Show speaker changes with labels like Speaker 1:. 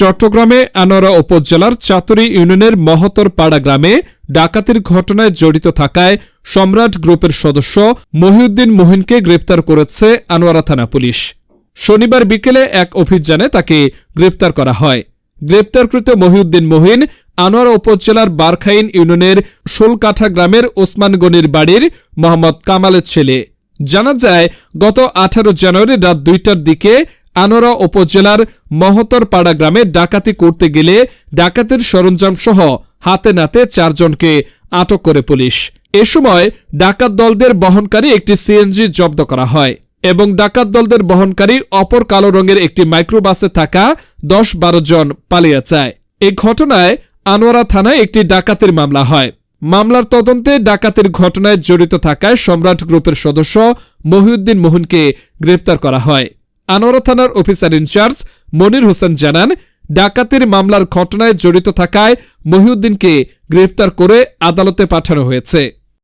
Speaker 1: চট্টগ্রামে, আনোয়ারা উপজেলার চাতুরি ইউনিয়নের মহতর পাড়া গ্রামে ডাকাতির ঘটনায় জড়িত থাকায় সম্রাট গ্রুপের সদস্য মহিউদ্দিন মোহিনকে গ্রেপ্তার করেছে আনোয়ারা থানা পুলিশ। শনিবার বিকেলে এক অভিযানে তাকে গ্রেপ্তার করা হয়। গ্রেপ্তারকৃত মহিউদ্দিন মোহিন আনোয়ারা উপজেলার বারখাইন ইউনিয়নের শোলকাঠা গ্রামের ওসমান গনির বাড়ির মোহাম্মদ কামালের ছেলে। জানা যায়, গত আঠারো জানুয়ারি রাত দুইটার দিকে আনোরা উপজেলার মহতরপাড়া গ্রামে ডাকাতি করতে গেলে ডাকাতের সরঞ্জাম সহ হাতে নাতে চারজনকে আটক করে পুলিশ। এ সময় ডাকাত দলদের বহনকারী একটি সিএনজি জব্দ করা হয় এবং ডাকাত দলদের বহনকারী অপর কালো রঙের একটি মাইক্রোবাসে থাকা দশ বারো জন পালিয়ে যায়। এই ঘটনায় আনোয়ারা থানায় একটি ডাকাতির মামলা হয়। মামলার তদন্তে ডাকাতির ঘটনায় জড়িত থাকায় সম্রাট গ্রুপের সদস্য মহিউদ্দিন মোহনকে গ্রেপ্তার করা হয়। আনোয়ারা থানার অফিসার ইনচার্জ মনির হোসেন জানান, ডাকাতির মামলার ঘটনায় জড়িত থাকায় মহিউদ্দিনকে গ্রেফতার করে আদালতে পাঠানো হয়েছে।